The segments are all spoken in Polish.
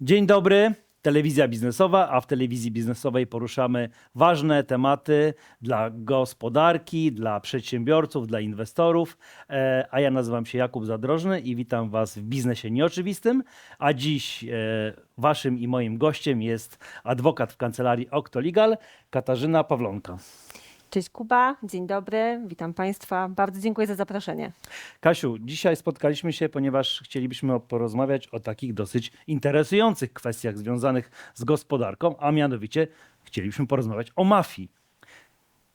Dzień dobry, telewizja biznesowa, a w telewizji biznesowej poruszamy ważne tematy dla gospodarki, dla przedsiębiorców, dla inwestorów. E, A ja nazywam się Jakub Zadrożny i witam Was w biznesie nieoczywistym. A dziś e, Waszym i moim gościem jest adwokat w kancelarii Octolegal, Katarzyna Pawlonka. Cześć Kuba, dzień dobry, witam Państwa. Bardzo dziękuję za zaproszenie. Kasiu, dzisiaj spotkaliśmy się, ponieważ chcielibyśmy porozmawiać o takich dosyć interesujących kwestiach związanych z gospodarką, a mianowicie chcielibyśmy porozmawiać o mafii.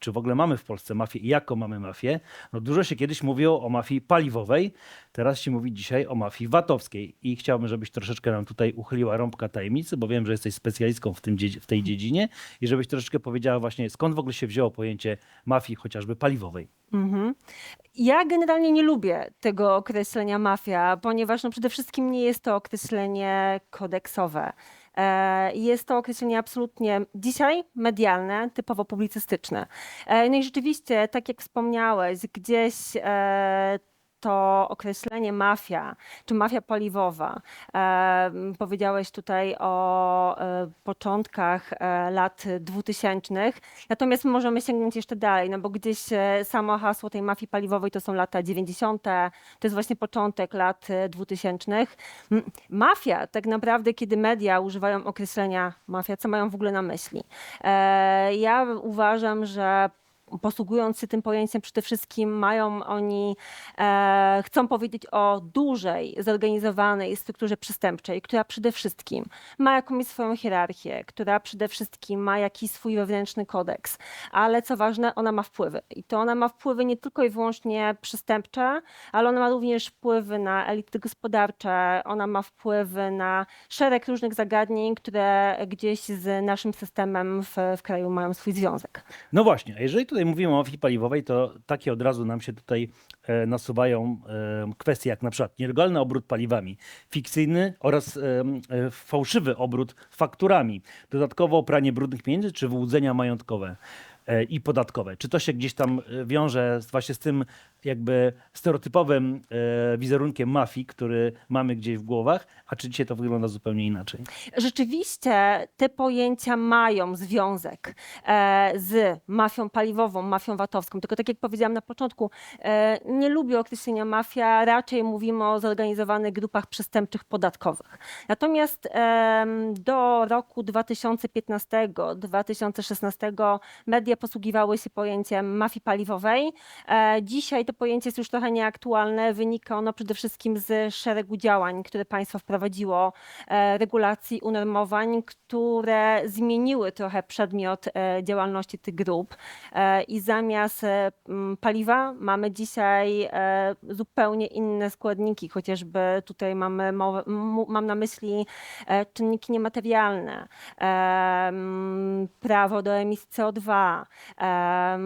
Czy w ogóle mamy w Polsce mafię i jaką mamy mafię? No dużo się kiedyś mówiło o mafii paliwowej, teraz się mówi dzisiaj o mafii VAT-owskiej i chciałbym, żebyś troszeczkę nam tutaj uchyliła rąbka tajemnicy, bo wiem, że jesteś specjalistką w, tym, w tej dziedzinie i żebyś troszeczkę powiedziała właśnie skąd w ogóle się wzięło pojęcie mafii chociażby paliwowej. Mhm. Ja generalnie nie lubię tego określenia mafia, ponieważ no przede wszystkim nie jest to określenie kodeksowe. E, Jest to określenie absolutnie dzisiaj medialne, typowo publicystyczne. E, No i rzeczywiście, tak jak wspomniałeś, gdzieś e, to określenie mafia, czy mafia paliwowa, powiedziałeś tutaj o e, początkach e, lat 2000, natomiast możemy sięgnąć jeszcze dalej, no bo gdzieś e, samo hasło tej mafii paliwowej to są lata 90., to jest właśnie początek lat e, 2000. M, Mafia, tak naprawdę, kiedy media używają określenia mafia, co mają w ogóle na myśli? Ja uważam, że posługując się tym pojęciem, przede wszystkim mają oni, e, chcą powiedzieć o dużej, zorganizowanej strukturze przestępczej, która przede wszystkim ma jakąś swoją hierarchię, która przede wszystkim ma jakiś swój wewnętrzny kodeks, ale co ważne, ona ma wpływy. I to ona ma wpływy nie tylko i wyłącznie przestępcze, ale ona ma również wpływy na elity gospodarcze, ona ma wpływy na szereg różnych zagadnień, które gdzieś z naszym systemem w, w kraju mają swój związek. No właśnie, a jeżeli tutaj mówimy o mafii paliwowej, to takie od razu nam się tutaj e, nasuwają e, kwestie jak na przykład nielegalny obrót paliwami, fikcyjny oraz e, fałszywy obrót fakturami, dodatkowo pranie brudnych pieniędzy czy wyłudzenia majątkowe i podatkowe. Czy to się gdzieś tam e, wiąże właśnie z tym jakby stereotypowym e, wizerunkiem mafii, który mamy gdzieś w głowach, a czy dzisiaj to wygląda zupełnie inaczej? Rzeczywiście te pojęcia mają związek e, z mafią paliwową, mafią VAT-owską. Tylko tak jak powiedziałam na początku, e, nie lubię określenia mafia, raczej mówimy o zorganizowanych grupach przestępczych podatkowych. Natomiast do roku 2015-2016 media posługiwały się pojęciem mafii paliwowej. E, Dzisiaj to pojęcie jest już trochę nieaktualne. Wynika ono przede wszystkim z szeregu działań, które państwo wprowadziło, e, regulacji, unormowań, które zmieniły trochę przedmiot e, działalności tych grup. I zamiast paliwa mamy dzisiaj zupełnie inne składniki, chociażby tutaj mamy mam na myśli czynniki niematerialne, prawo do emisji CO2,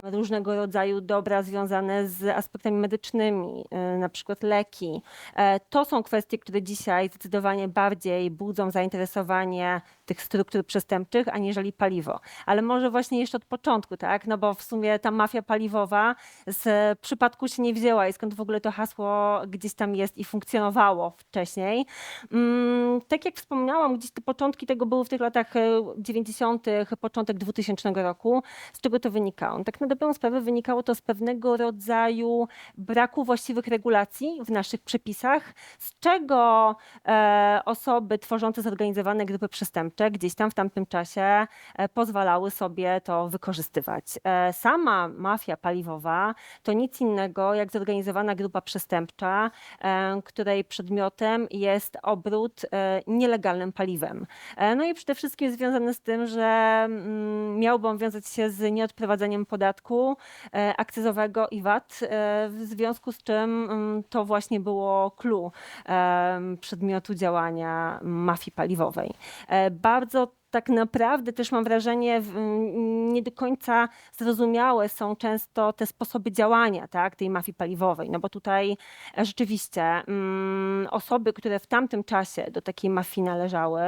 różnego rodzaju dobra związane z aspektami medycznymi, y, na przykład leki. E, To są kwestie, które dzisiaj zdecydowanie bardziej budzą zainteresowanie tych struktur przestępczych, aniżeli paliwo. Ale może właśnie jeszcze od początku, tak? No bo w sumie ta mafia paliwowa z przypadku się nie wzięła i skąd w ogóle to hasło gdzieś tam jest i funkcjonowało wcześniej. Mm, Tak jak wspomniałam, gdzieś te początki tego były w tych latach e, 90., początek 2000 roku. Z czego to wynikało? Tak na dobrą sprawę wynikało to z pewnego rodzaju braku właściwych regulacji w naszych przepisach, z czego e, osoby tworzące zorganizowane grupy przestępcze gdzieś tam w tamtym czasie e, pozwalały sobie to wykorzystywać. E, sama mafia paliwowa to nic innego jak zorganizowana grupa przestępcza, e, której przedmiotem jest obrót e, nielegalnym paliwem. E, No i przede wszystkim związane z tym, że mm, miałby on wiązać się z nieodprowadzeniem podatku e, akcyzowego i VAT, e, w związku z czym mm, to właśnie było clue przedmiotu działania mafii paliwowej. E, Bardzo tak naprawdę też mam wrażenie, w- m, nie do końca zrozumiałe są często te sposoby działania tak, tej mafii paliwowej. No bo tutaj e, rzeczywiście mm, osoby, które w tamtym czasie do takiej mafii należały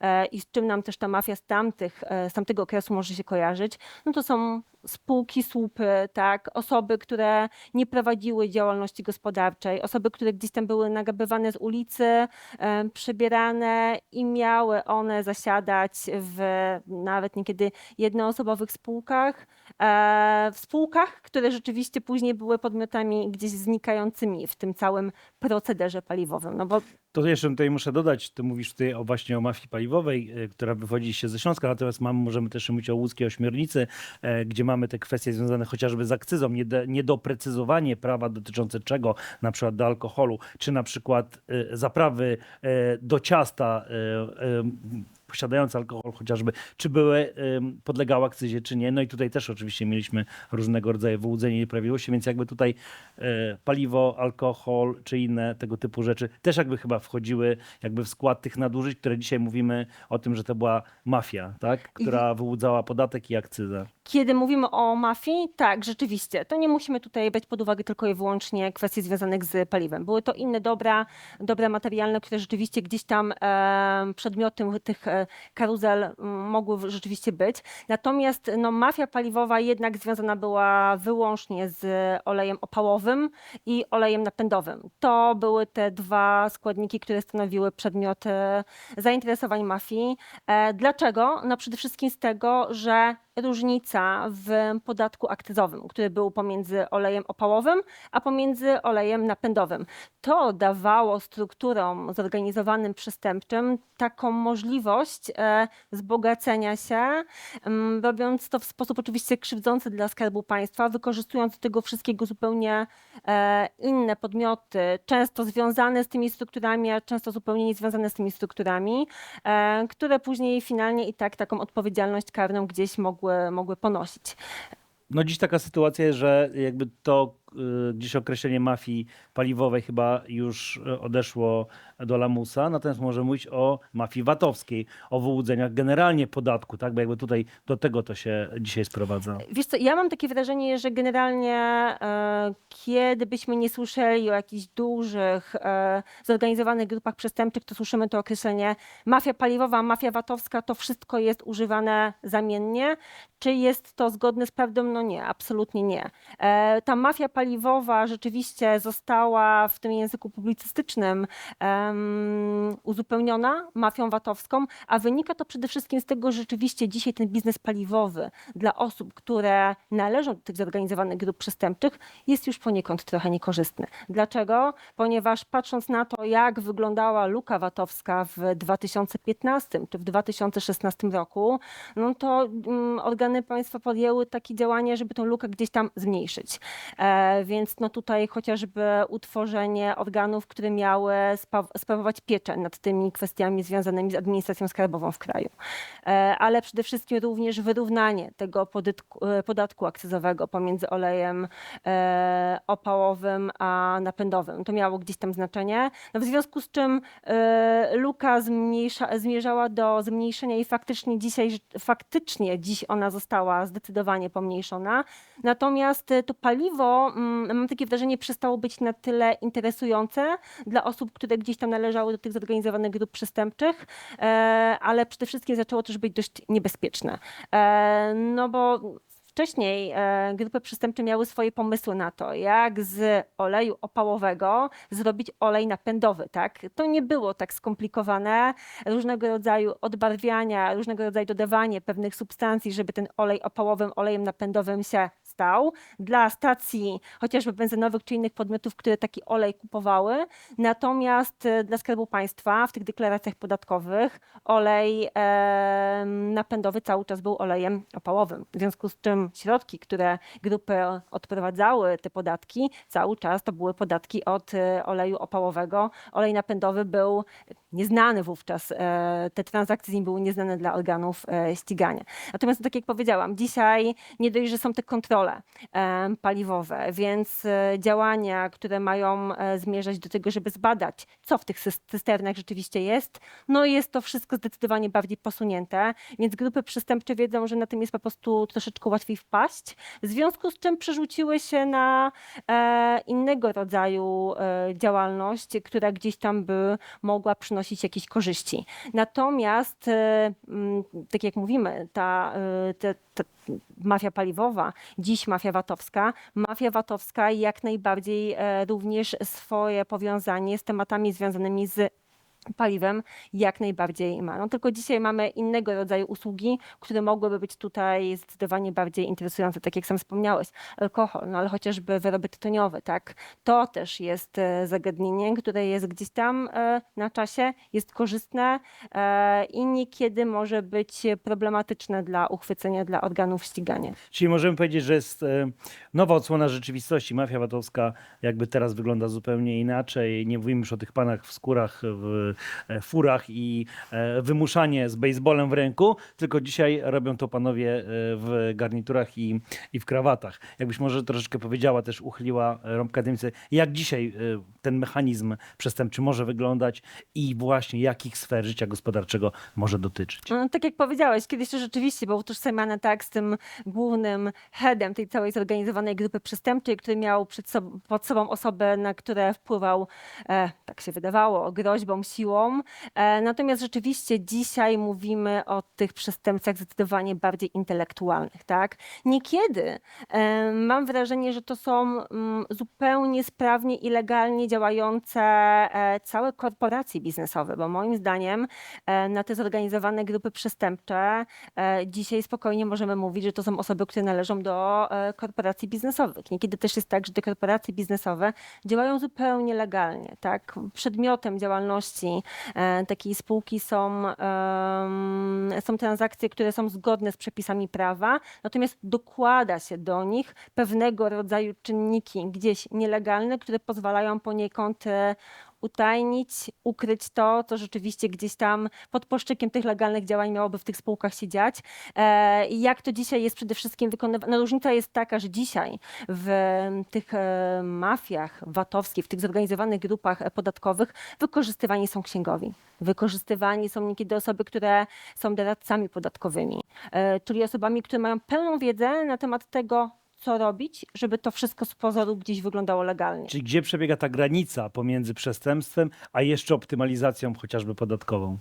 e, i z czym nam też ta mafia z, tamtych, e, z tamtego okresu może się kojarzyć, no to są spółki, słupy, tak, osoby, które nie prowadziły działalności gospodarczej, osoby, które gdzieś tam były nagabywane z ulicy, e, przebierane i miały one zasiadać w nawet niekiedy jednoosobowych spółkach, e, w spółkach, które rzeczywiście później były podmiotami gdzieś znikającymi w tym całym procederze paliwowym. No bo To jeszcze tutaj muszę dodać, ty mówisz tutaj o, właśnie o mafii paliwowej, e, która wywodzi się ze Śląska, natomiast mamy, możemy też mówić o łódzkiej ośmiornicy, e, gdzie mamy te kwestie związane chociażby z akcyzą, niedoprecyzowanie prawa dotyczące czego, na przykład do alkoholu, czy na przykład e, zaprawy do ciasta posiadające alkohol chociażby, czy były, podlegały akcyzie, czy nie. No i tutaj też oczywiście mieliśmy różnego rodzaju wyłudzenie nieprawidłowości, więc jakby tutaj e, paliwo, alkohol, czy inne tego typu rzeczy też jakby chyba wchodziły jakby w skład tych nadużyć, które dzisiaj mówimy o tym, że to była mafia, tak? Która wyłudzała podatek i akcyzę. Kiedy mówimy o mafii, tak, rzeczywiście, to nie musimy tutaj brać pod uwagę tylko i wyłącznie kwestii związanych z paliwem. Były to inne dobra, dobra materialne, które rzeczywiście gdzieś tam e, przedmiotem tych e, karuzel m, mogły rzeczywiście być. Natomiast no, mafia paliwowa jednak związana była wyłącznie z olejem opałowym i olejem napędowym. To były te dwa składniki, które stanowiły przedmiot zainteresowań mafii. E, Dlaczego? No przede wszystkim z tego, że różnica w podatku akcyzowym, który był pomiędzy olejem opałowym, a pomiędzy olejem napędowym. To dawało strukturom zorganizowanym przestępczym taką możliwość e, wzbogacenia się, em, robiąc to w sposób oczywiście krzywdzący dla Skarbu Państwa, wykorzystując do tego wszystkiego zupełnie e, inne podmioty, często związane z tymi strukturami, a często zupełnie niezwiązane z tymi strukturami, e, które później finalnie i tak taką odpowiedzialność karną gdzieś mogły, mogły ponosić. No dziś taka sytuacja że jakby to gdzieś określenie mafii paliwowej chyba już y, odeszło do lamusa, natomiast możemy mówić o mafii VAT-owskiej, o wyłudzeniach generalnie podatku, tak? Bo jakby tutaj do tego to się dzisiaj sprowadza. Wiesz co, ja mam takie wrażenie, że generalnie e, kiedy byśmy nie słyszeli o jakichś dużych, e, zorganizowanych grupach przestępczych, to słyszymy to określenie mafia paliwowa, mafia VAT-owska, to wszystko jest używane zamiennie. Czy jest to zgodne z prawdą? No nie, absolutnie nie. E, ta mafia paliwowa rzeczywiście została w tym języku publicystycznym em, uzupełniona mafią VAT-owską, a wynika to przede wszystkim z tego, że rzeczywiście dzisiaj ten biznes paliwowy dla osób, które należą do tych zorganizowanych grup przestępczych, jest już poniekąd trochę niekorzystny. Dlaczego? Ponieważ patrząc na to, jak wyglądała luka VAT-owska w 2015 czy w 2016 roku, no to mm, organy państwa podjęły takie działanie, żeby tą lukę gdzieś tam zmniejszyć. E, więc no tutaj chociażby utworzenie organów, które miały sprawować pieczę nad tymi kwestiami związanymi z administracją skarbową w kraju. E, ale przede wszystkim również wyrównanie tego e, podatku akcyzowego pomiędzy olejem e, opałowym a napędowym. To miało gdzieś tam znaczenie. No w związku z czym luka zmniejsza, zmierzała do zmniejszenia i faktycznie dzisiaj, faktycznie dziś ona została zdecydowanie pomniejszona. Natomiast to paliwo, mam takie wrażenie, przestało być na tyle interesujące dla osób, które gdzieś tam należały do tych zorganizowanych grup przestępczych, e, ale przede wszystkim zaczęło też być dość niebezpieczne. E, No bo Wcześniej e, grupy przestępcze miały swoje pomysły na to, jak z oleju opałowego zrobić olej napędowy. Tak? To nie było tak skomplikowane. Różnego rodzaju odbarwiania, różnego rodzaju dodawanie pewnych substancji, żeby ten olej opałowym olejem napędowym się stał. Dla stacji chociażby benzynowych czy innych podmiotów, które taki olej kupowały. Natomiast e, dla Skarbu Państwa w tych deklaracjach podatkowych olej e, napędowy cały czas był olejem opałowym. W związku z czym środki, które grupy odprowadzały te podatki, cały czas to były podatki od e, oleju opałowego. Olej napędowy był nieznany wówczas. e, Te transakcje z nim były nieznane dla organów ścigania. Natomiast tak jak powiedziałam, dzisiaj nie dość, że są te kontrole e, paliwowe, więc e, działania, które mają e, zmierzać do tego, żeby zbadać, co w tych cys- cysternach rzeczywiście jest, no jest to wszystko zdecydowanie bardziej posunięte, więc grupy przestępcze wiedzą, że na tym jest po prostu troszeczkę łatwiej wpaść, w związku z czym przerzuciły się na innego rodzaju działalność, która gdzieś tam by mogła przynosić jakieś korzyści. Natomiast, tak jak mówimy, ta, te, ta mafia paliwowa, dziś mafia VAT-owska, mafia VAT-owska jak najbardziej e, również swoje powiązanie z tematami związanymi z paliwem jak najbardziej ma. No tylko dzisiaj mamy innego rodzaju usługi, które mogłyby być tutaj zdecydowanie bardziej interesujące, tak jak sam wspomniałeś, alkohol, no ale chociażby wyroby tytoniowe, tak? To też jest e, zagadnienie, które jest gdzieś tam e, na czasie, jest korzystne e, i niekiedy może być problematyczne dla uchwycenia dla organów ścigania. Czyli możemy powiedzieć, że jest nowa odsłona rzeczywistości. Mafia VAT-owska jakby teraz wygląda zupełnie inaczej. Nie mówimy już o tych panach w skórach, w furach i e, wymuszanie z baseballem w ręku, tylko dzisiaj robią to panowie e, w garniturach i, i w krawatach. Jakbyś może troszeczkę powiedziała, też uchyliła e, rąbka tajemnicy, jak dzisiaj e, ten mechanizm przestępczy może wyglądać i właśnie jakich sfer życia gospodarczego może dotyczyć. No, tak jak powiedziałeś, kiedyś to rzeczywiście było utożsamiane tak z tym głównym headem tej całej zorganizowanej grupy przestępczej, który miał przed pod sobą osobę, na które wpływał, e, tak się wydawało, groźbą, siłą. E, natomiast rzeczywiście dzisiaj mówimy o tych przestępcach zdecydowanie bardziej intelektualnych, tak? Niekiedy e, mam wrażenie, że to są mm, zupełnie sprawnie i legalnie działające e, całe korporacje biznesowe, bo moim zdaniem na te zorganizowane grupy przestępcze dzisiaj spokojnie możemy mówić, że to są osoby, które należą do korporacji biznesowych. Niekiedy też jest tak, że te korporacje biznesowe działają zupełnie legalnie. Tak? Przedmiotem działalności e, takiej spółki są, są transakcje, które są zgodne z przepisami prawa, natomiast dokłada się do nich pewnego rodzaju czynniki gdzieś nielegalne, które pozwalają poniekąd e, utajnić, ukryć to, co rzeczywiście gdzieś tam pod płaszczykiem tych legalnych działań miałoby w tych spółkach się dziać. E, I jak to dzisiaj jest przede wszystkim wykonywane? No różnica jest taka, że dzisiaj w tych e, mafiach VAT-owskich, w tych zorganizowanych grupach e, podatkowych wykorzystywani są księgowi. Wykorzystywani są niekiedy osoby, które są doradcami podatkowymi, czyli osobami, które mają pełną wiedzę na temat tego, co robić, żeby to wszystko z pozoru gdzieś wyglądało legalnie. Czyli gdzie przebiega ta granica pomiędzy przestępstwem, a jeszcze optymalizacją chociażby podatkową?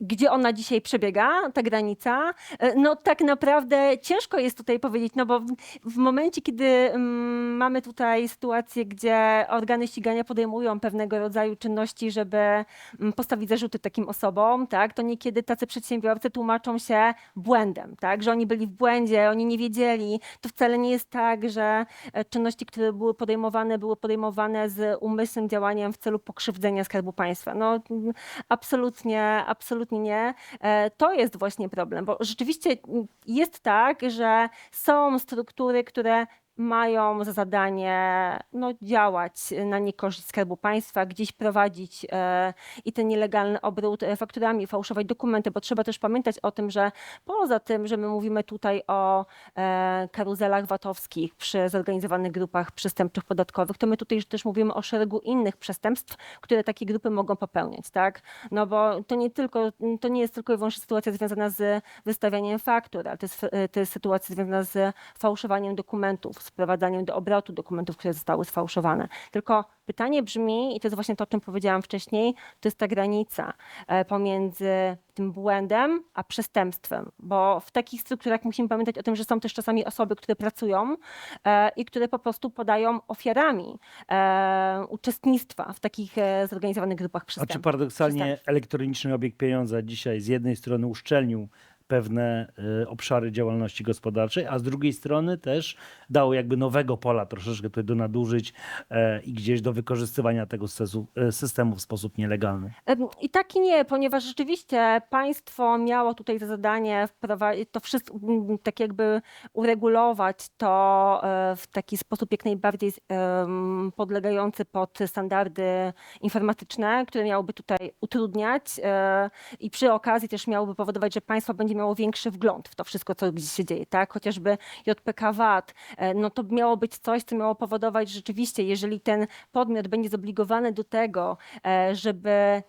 Gdzie ona dzisiaj przebiega, ta granica, e, no tak naprawdę ciężko jest tutaj powiedzieć, no bo w, momencie, kiedy mm, mamy tutaj sytuację, gdzie organy ścigania podejmują pewnego rodzaju czynności, żeby mm, postawić zarzuty takim osobom, tak, to niekiedy tacy przedsiębiorcy tłumaczą się błędem, tak, że oni byli w błędzie, oni nie wiedzieli. To wcale nie jest tak, że e, czynności, które były podejmowane, były podejmowane z umysłem, działaniem w celu pokrzywdzenia Skarbu Państwa. No mm, absolutnie, absolutnie nie. E, To jest właśnie problem, bo rzeczywiście mm, jest tak, że są struktury, które mają za zadanie no, działać na niekorzyść Skarbu Państwa, gdzieś prowadzić e, i ten nielegalny obrót e, fakturami, fałszować dokumenty, bo trzeba też pamiętać o tym, że poza tym, że my mówimy tutaj o e, karuzelach VAT-owskich przy zorganizowanych grupach przestępczych podatkowych, to my tutaj też mówimy o szeregu innych przestępstw, które takie grupy mogą popełniać, tak? No bo to nie tylko, to nie jest tylko i wyłącznie sytuacja związana z wystawianiem faktur, ale to jest, e, to jest sytuacja związana z fałszowaniem dokumentów, sprowadzaniem do obrotu dokumentów, które zostały sfałszowane. Tylko pytanie brzmi, i to jest właśnie to, o czym powiedziałam wcześniej, to jest ta granica e, pomiędzy tym błędem a przestępstwem, bo w takich strukturach musimy pamiętać o tym, że są też czasami osoby, które pracują e, i które po prostu podają ofiarami e, uczestnictwa w takich zorganizowanych grupach A przestępczych. czy paradoksalnie elektroniczny obieg pieniądza dzisiaj z jednej strony uszczelnił pewne y, obszary działalności gospodarczej, a z drugiej strony też dało jakby nowego pola troszeczkę tutaj do nadużyć e, i gdzieś do wykorzystywania tego systemu, e, systemu w sposób nielegalny. I tak i nie, ponieważ rzeczywiście państwo miało tutaj za zadanie to wszystko, tak jakby uregulować to e, w taki sposób jak najbardziej podlegający pod standardy informatyczne, które miałyby tutaj utrudniać i przy okazji też miałoby powodować, że państwo będzie miało większy wgląd w to wszystko, co gdzieś się dzieje, tak? Chociażby JPK VAT, e, no to miało być coś, co miało powodować rzeczywiście, jeżeli ten podmiot będzie zobligowany do tego, e, żeby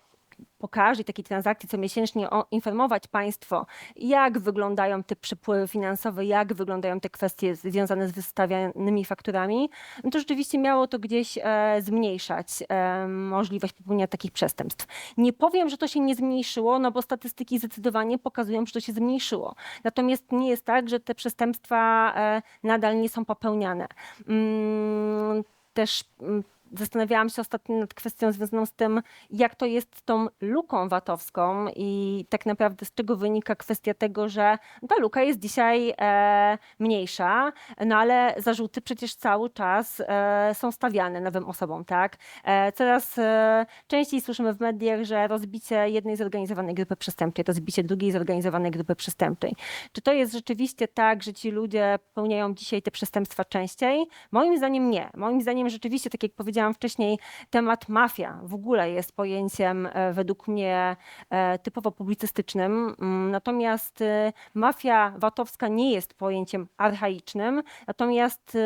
po każdej takiej transakcji co miesięcznie o, informować Państwo, jak wyglądają te przepływy finansowe, jak wyglądają te kwestie związane z wystawianymi fakturami, no to rzeczywiście miało to gdzieś e, zmniejszać e, możliwość popełnienia takich przestępstw. Nie powiem, że to się nie zmniejszyło, no bo statystyki zdecydowanie pokazują, że to się zmniejszyło. Natomiast nie jest tak, że te przestępstwa e, nadal nie są popełniane. Mm, Też mm, zastanawiałam się ostatnio nad kwestią związaną z tym, jak to jest z tą luką VAT-owską i tak naprawdę z czego wynika kwestia tego, że ta luka jest dzisiaj e, mniejsza, no ale zarzuty przecież cały czas e, są stawiane nowym osobom, tak? E, coraz e, częściej słyszymy w mediach, że rozbicie jednej zorganizowanej grupy przestępczej, rozbicie drugiej zorganizowanej grupy przestępczej. Czy to jest rzeczywiście tak, że ci ludzie popełniają dzisiaj te przestępstwa częściej? Moim zdaniem nie. Moim zdaniem rzeczywiście, tak jak powiedziałam wcześniej, temat mafia w ogóle jest pojęciem e, według mnie e, typowo publicystycznym. Mm, Natomiast e, mafia VAT-owska nie jest pojęciem archaicznym, natomiast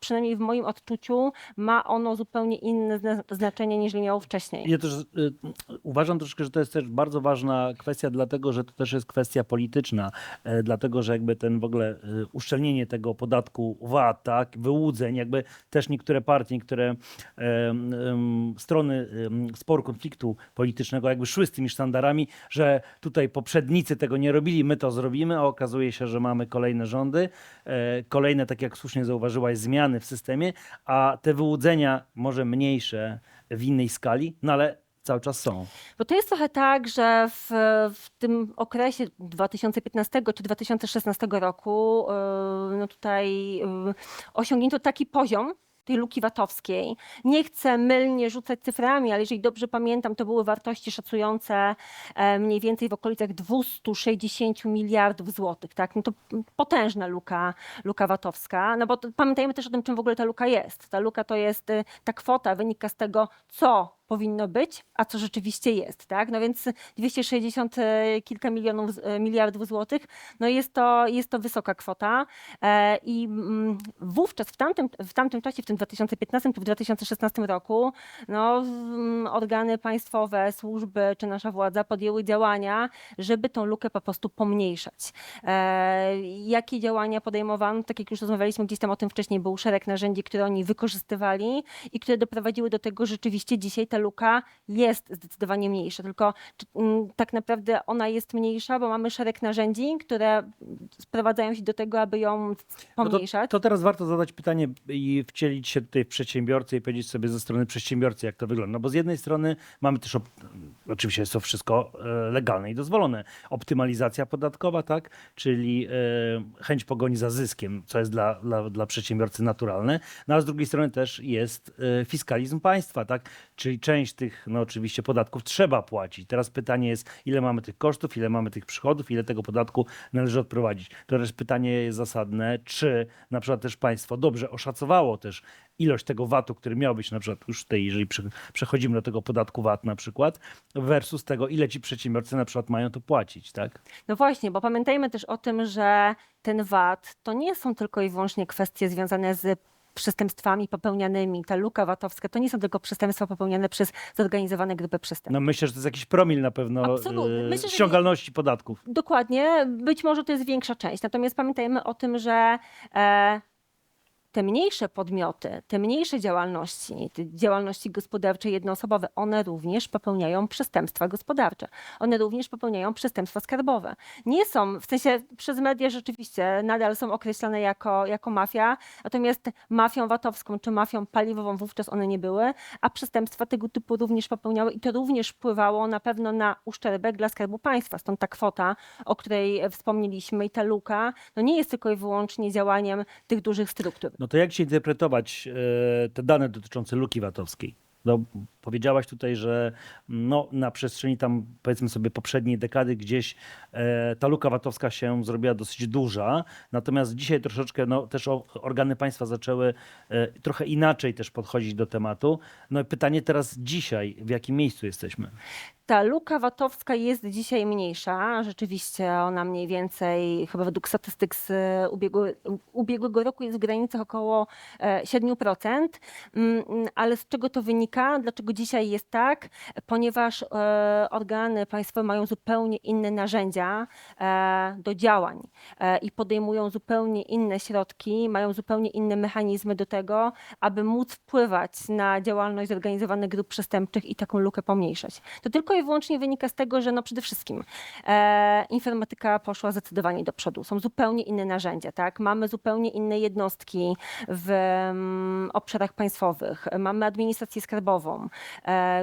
przynajmniej w moim odczuciu ma ono zupełnie inne zna- znaczenie niż miało wcześniej. Ja też uważam troszkę, że to jest też bardzo ważna kwestia, dlatego że to też jest kwestia polityczna, dlatego że jakby ten w ogóle uszczelnienie tego podatku VAT, tak, wyłudzeń, jakby też niektóre partie, niektóre strony sporu konfliktu politycznego jakby szły z tymi sztandarami, że tutaj poprzednicy tego nie robili, my to zrobimy, a okazuje się, że mamy kolejne rządy, e, kolejne, tak jak słusznie zauważyłaś, zmiany w systemie, a te wyłudzenia może mniejsze w innej skali, no ale cały czas są. Bo to jest trochę tak, że w, w tym okresie 2015 czy 2016 roku yy, no tutaj yy, osiągnięto taki poziom tej luki VAT-owskiej. Nie chcę mylnie rzucać cyframi, ale jeżeli dobrze pamiętam, to były wartości szacujące e, mniej więcej w okolicach 260 miliardów złotych. Tak? No to potężna luka, luka VAT-owska. No bo pamiętajmy też o tym, czym w ogóle ta luka jest. Ta luka to jest, y, ta kwota wynika z tego, co powinno być, a co rzeczywiście jest, tak? No więc 260 e, kilka milionów, e, miliardów złotych, no jest to, jest to wysoka kwota e, i mm, wówczas, w tamtym, w tamtym czasie, w tym 2015 czy w 2016 roku, no mm, organy państwowe, służby czy nasza władza podjęły działania, żeby tą lukę po prostu pomniejszać. Jakie działania podejmowano? Tak jak już rozmawialiśmy gdzieś tam o tym wcześniej, był szereg narzędzi, które oni wykorzystywali i które doprowadziły do tego, że rzeczywiście dzisiaj ta luka jest zdecydowanie mniejsza. Tylko mm, tak naprawdę ona jest mniejsza, bo mamy szereg narzędzi, które sprowadzają się do tego, aby ją No to, pomniejszać. to teraz warto zadać pytanie i wcielić się tutaj w przedsiębiorcę i powiedzieć sobie ze strony przedsiębiorcy, jak to wygląda. No bo z jednej strony mamy też, oczywiście jest to wszystko e, legalne i dozwolone, optymalizacja podatkowa, tak? czyli e, chęć pogoni za zyskiem, co jest dla, dla, dla przedsiębiorcy naturalne, no a z drugiej strony też jest e, fiskalizm państwa, tak? czyli część tych, no oczywiście podatków trzeba płacić. Teraz pytanie jest, ile mamy tych kosztów, ile mamy tych przychodów, ile tego podatku należy odprowadzić. To też pytanie jest zasadne, czy na przykład też państwo dobrze oszacowało też ilość tego VAT-u, który miał być na przykład już tutaj, jeżeli prze- przechodzimy do tego podatku VAT na przykład, versus tego, ile ci przedsiębiorcy na przykład mają to płacić, tak? No właśnie, bo pamiętajmy też o tym, że ten VAT to nie są tylko i wyłącznie kwestie związane z przestępstwami popełnianymi. Ta luka VAT-owska to nie są tylko przestępstwa popełniane przez zorganizowane grupy przestępcze. No myślę, że to jest jakiś promil na pewno Absolutnie. e, Myślę, że ściągalności podatków. Dokładnie, być może to jest większa część. Natomiast pamiętajmy o tym, że e, te mniejsze podmioty, te mniejsze działalności, te działalności gospodarcze jednoosobowe, one również popełniają przestępstwa gospodarcze. One również popełniają przestępstwa skarbowe. Nie są, w sensie przez media rzeczywiście nadal są określane jako, jako mafia, natomiast mafią VAT-owską czy mafią paliwową wówczas one nie były, a przestępstwa tego typu również popełniały i to również wpływało na pewno na uszczerbek dla Skarbu Państwa. Stąd ta kwota, o której wspomnieliśmy i ta luka, no nie jest tylko i wyłącznie działaniem tych dużych struktur. No to jak się interpretować e, te dane dotyczące luki VAT-owskiej? No, powiedziałaś tutaj, że no, na przestrzeni tam powiedzmy sobie poprzedniej dekady gdzieś e, ta luka VAT-owska się zrobiła dosyć duża, natomiast dzisiaj troszeczkę no, też organy państwa zaczęły e, trochę inaczej też podchodzić do tematu. No i pytanie teraz dzisiaj, w jakim miejscu jesteśmy? Ta luka VAT-owska jest dzisiaj mniejsza. Rzeczywiście ona mniej więcej, chyba według statystyk z ubiegły, ubiegłego roku jest w granicach około e, 7%. Mm, Ale z czego to wynika? Dlaczego dzisiaj jest tak? Ponieważ e, organy państwowe mają zupełnie inne narzędzia e, do działań e, i podejmują zupełnie inne środki, mają zupełnie inne mechanizmy do tego, aby móc wpływać na działalność zorganizowanych grup przestępczych i taką lukę pomniejszać. To tylko i wyłącznie wynika z tego, że no przede wszystkim informatyka poszła zdecydowanie do przodu. Są zupełnie inne narzędzia, tak? Mamy zupełnie inne jednostki w mm, obszarach państwowych. Mamy administrację skarbową,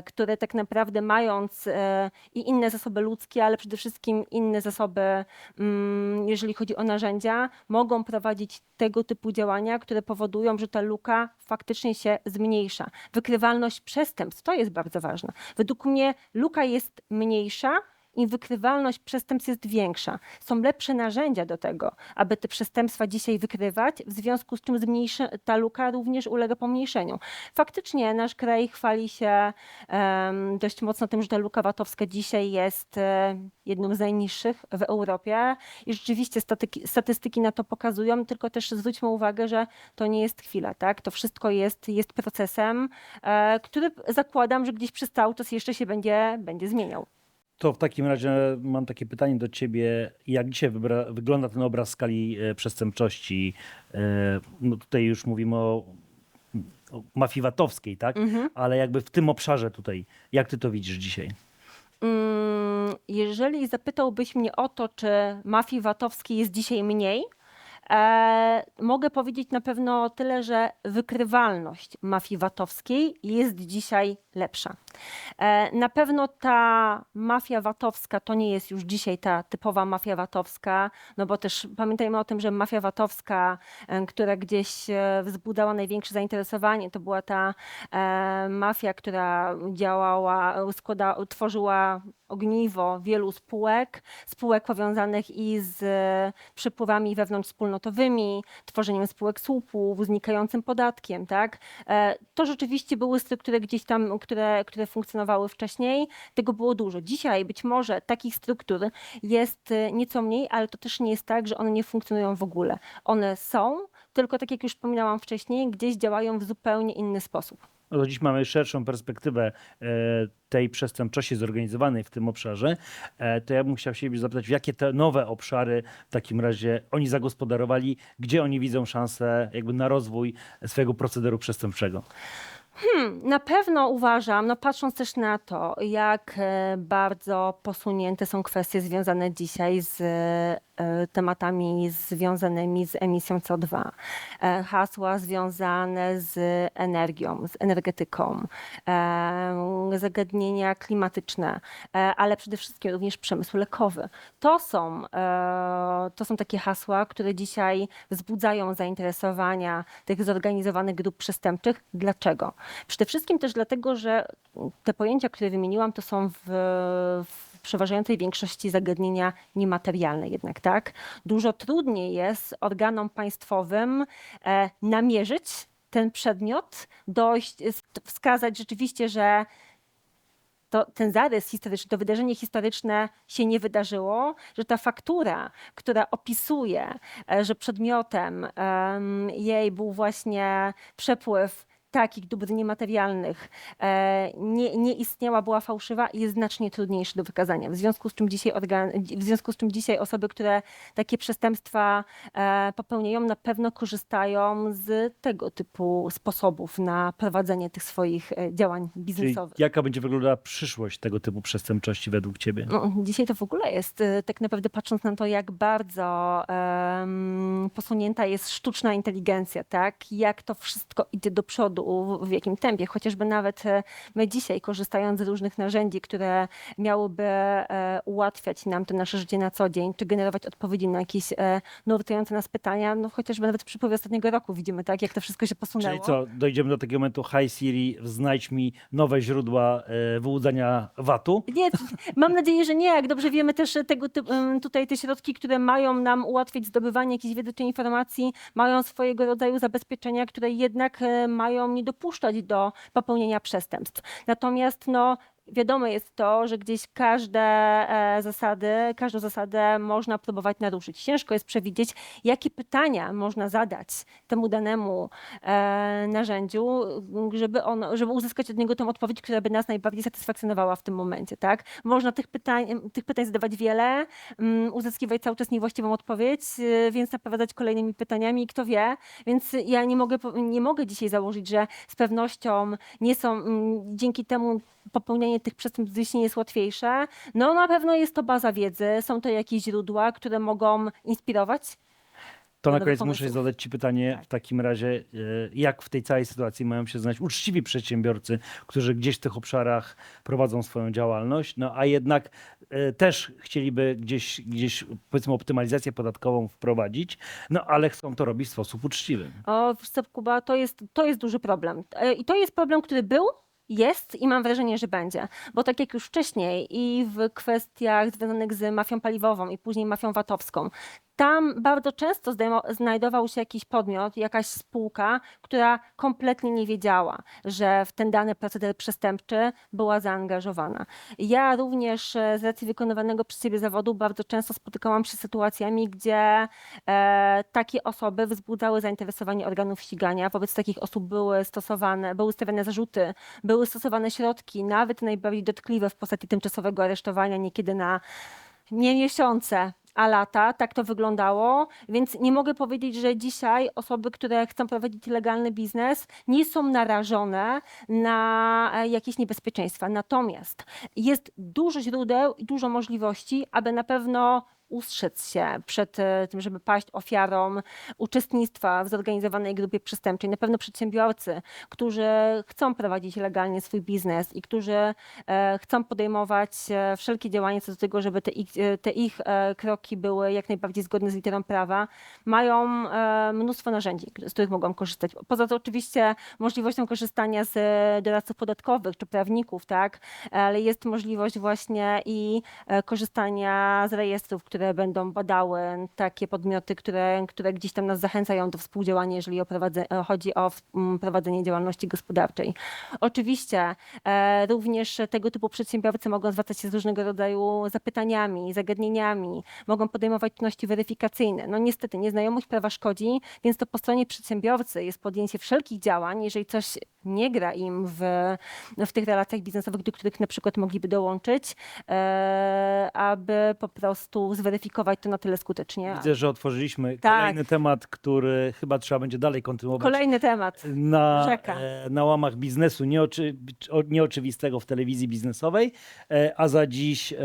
które tak naprawdę mając e, i inne zasoby ludzkie, ale przede wszystkim inne zasoby, mm, jeżeli chodzi o narzędzia, mogą prowadzić tego typu działania, które powodują, że ta luka faktycznie się zmniejsza. Wykrywalność przestępstw to jest bardzo ważne. Według mnie luka jest mniejsza, im wykrywalność przestępstw jest większa. Są lepsze narzędzia do tego, aby te przestępstwa dzisiaj wykrywać, w związku z czym zmniejszy, ta luka również ulega pomniejszeniu. Faktycznie nasz kraj chwali się em, dość mocno tym, że ta luka VAT-owska dzisiaj jest e, jedną z najniższych w Europie i rzeczywiście statyki, statystyki na to pokazują, tylko też zwróćmy uwagę, że to nie jest chwila, tak? To wszystko jest, jest procesem, e, który zakładam, że gdzieś przez cały czas jeszcze się będzie, będzie zmieniał. To w takim razie mam takie pytanie do ciebie. Jak dzisiaj wygląda ten obraz skali e, przestępczości? E, no tutaj już mówimy o, o mafii VAT-owskiej, tak? Ale jakby w tym obszarze tutaj, jak ty to widzisz dzisiaj? Mm, Jeżeli zapytałbyś mnie o to, czy mafii VAT-owskiej jest dzisiaj mniej, e, mogę powiedzieć na pewno tyle, że wykrywalność mafii VAT-owskiej jest dzisiaj lepsza. E, na pewno ta mafia VAT-owska to nie jest już dzisiaj ta typowa mafia VAT-owska, no bo też pamiętajmy o tym, że mafia VAT-owska, e, która gdzieś e, wzbudzała największe zainteresowanie, to była ta mafia, która działała, składa, tworzyła ogniwo wielu spółek, spółek powiązanych i z przepływami wewnątrzwspólnotowymi, tworzeniem spółek słupów, znikającym podatkiem, tak? To rzeczywiście były struktury gdzieś tam, które, które funkcjonowały wcześniej. Tego było dużo. Dzisiaj być może takich struktur jest e, nieco mniej, ale to też nie jest tak, że one nie funkcjonują w ogóle. One są, tylko tak jak już wspominałam wcześniej, gdzieś działają w zupełnie inny sposób. No to dziś mamy szerszą perspektywę e, tej przestępczości zorganizowanej w tym obszarze. E, To ja bym chciał się zapytać, w jakie te nowe obszary w takim razie oni zagospodarowali, gdzie oni widzą szansę jakby na rozwój swojego procederu przestępczego? Na pewno uważam, no patrząc też na to, jak e, bardzo posunięte są kwestie związane dzisiaj z tematami związanymi z emisją CO2, e, hasła związane z energią, z energetyką, e, zagadnienia klimatyczne, e, ale przede wszystkim również przemysł lekowy. To są, e, to są takie hasła, które dzisiaj wzbudzają zainteresowania tych zorganizowanych grup przestępczych. Dlaczego? Przede wszystkim też dlatego, że te pojęcia, które wymieniłam, to są w, w przeważającej większości zagadnienia niematerialne jednak, tak? Dużo trudniej jest organom państwowym e, namierzyć ten przedmiot, dojść, wskazać rzeczywiście, że to ten zarys historyczny, to wydarzenie historyczne się nie wydarzyło, że ta faktura, która opisuje, e, że przedmiotem em, jej był właśnie przepływ takich dóbr niematerialnych, e, nie, nie istniała, była fałszywa, jest znacznie trudniejszy do wykazania. W związku z czym dzisiaj, organ, w związku z czym dzisiaj osoby, które takie przestępstwa e, popełniają, na pewno korzystają z tego typu sposobów na prowadzenie tych swoich e, działań Czyli biznesowych. jaka będzie wyglądała przyszłość tego typu przestępczości według ciebie? No, dzisiaj to w ogóle jest, tak naprawdę patrząc na to, jak bardzo em, posunięta jest sztuczna inteligencja, tak? Jak to wszystko idzie do przodu, w jakim tempie. Chociażby nawet e, my dzisiaj, korzystając z różnych narzędzi, które miałyby e, ułatwiać nam to nasze życie na co dzień, czy generować odpowiedzi na jakieś e, nurtujące nas pytania, no chociażby nawet w przypływie ostatniego roku widzimy, tak? Jak to wszystko się posunęło. Czyli co, dojdziemy do takiego momentu, hi Siri, znajdź mi nowe źródła wyłudzania VAT-u? Nie, mam nadzieję, że nie. Jak dobrze wiemy też tego tutaj te środki, które mają nam ułatwić zdobywanie jakiejś wiedzy czy informacji, mają swojego rodzaju zabezpieczenia, które jednak e, nie dopuszczać do popełnienia przestępstw. Natomiast no, wiadome jest to, że gdzieś każde e, zasady, każdą zasadę można próbować naruszyć. Ciężko jest przewidzieć, jakie pytania można zadać temu danemu e, narzędziu, żeby, żeby uzyskać od niego tą odpowiedź, która by nas najbardziej satysfakcjonowała w tym momencie. Tak? Można tych pytań, tych pytań zadawać wiele, mm, uzyskiwać cały czas niewłaściwą odpowiedź, y, więc naprowadzać kolejnymi pytaniami i kto wie. Więc ja nie mogę, nie mogę dzisiaj założyć, że z pewnością nie są, mm, dzięki temu popełnianie tych przestępstw gdzieś nie jest łatwiejsze. No na pewno jest to baza wiedzy, są to jakieś źródła, które mogą inspirować. To na koniec muszę pomysłów. zadać Ci pytanie Tak. w takim razie, e, jak w tej całej sytuacji mają się znaleźć uczciwi przedsiębiorcy, którzy gdzieś w tych obszarach prowadzą swoją działalność, no a jednak e, też chcieliby gdzieś, gdzieś powiedzmy optymalizację podatkową wprowadzić, no ale chcą to robić w sposób uczciwy. O, wiesz co, Kuba, to jest, to jest duży problem. E, I to jest problem, który był, jest i mam wrażenie, że będzie. Bo tak jak już wcześniej i w kwestiach związanych z mafią paliwową i później mafią VAT-owską, tam bardzo często znajdował się jakiś podmiot, jakaś spółka, która kompletnie nie wiedziała, że w ten dany proceder przestępczy była zaangażowana. Ja również e, z racji wykonywanego przez siebie zawodu bardzo często spotykałam się z sytuacjami, gdzie e, takie osoby wzbudzały zainteresowanie organów ścigania. Wobec takich osób były stosowane, były stawiane zarzuty, były stosowane środki, nawet najbardziej dotkliwe w postaci tymczasowego aresztowania, niekiedy na nie miesiące, a lata. Tak to wyglądało. Więc nie mogę powiedzieć, że dzisiaj osoby, które chcą prowadzić legalny biznes, nie są narażone na e, jakieś niebezpieczeństwa. Natomiast jest dużo źródeł i dużo możliwości, aby na pewno ustrzec się przed e, tym, żeby paść ofiarą uczestnictwa w zorganizowanej grupie przestępczej. Na pewno przedsiębiorcy, którzy chcą prowadzić legalnie swój biznes i którzy e, chcą podejmować e, wszelkie działania co do tego, żeby te ich, te ich kroki były jak najbardziej zgodne z literą prawa, mają mnóstwo narzędzi, z których mogą korzystać. Poza to oczywiście możliwością korzystania z doradców podatkowych czy prawników, tak, ale jest możliwość właśnie i korzystania z rejestrów, które będą badały takie podmioty, które, które gdzieś tam nas zachęcają do współdziałania, jeżeli o e, chodzi o prowadzenie działalności gospodarczej. Oczywiście e, również tego typu przedsiębiorcy mogą zwracać się z różnego rodzaju zapytaniami, zagadnieniami, mogą podejmować czynności weryfikacyjne. No niestety nieznajomość prawa szkodzi, więc to po stronie przedsiębiorcy jest podjęcie wszelkich działań, jeżeli coś nie gra im w, w tych relacjach biznesowych, do których na przykład mogliby dołączyć, e, aby po prostu zweryfikować to na tyle skutecznie. Widzę, że otworzyliśmy Tak. kolejny temat, który chyba trzeba będzie dalej kontynuować. Kolejny temat. na, Rzeka. e, na łamach biznesu nieoczy, o- nieoczywistego w telewizji biznesowej. E, A za dziś e,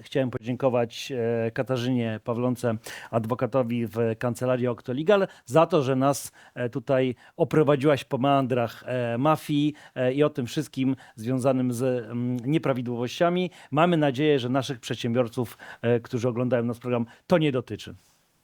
chciałem podziękować e, Katarzynie Pawlonce, adwokatowi w kancelarii Octolegal, za to, że nas e, tutaj oprowadziłaś po meandrach e, mafii e, i o tym wszystkim związanym z mm, nieprawidłowościami. Mamy nadzieję, że naszych przedsiębiorców, e, którzy oglądają nasz program, to nie dotyczy.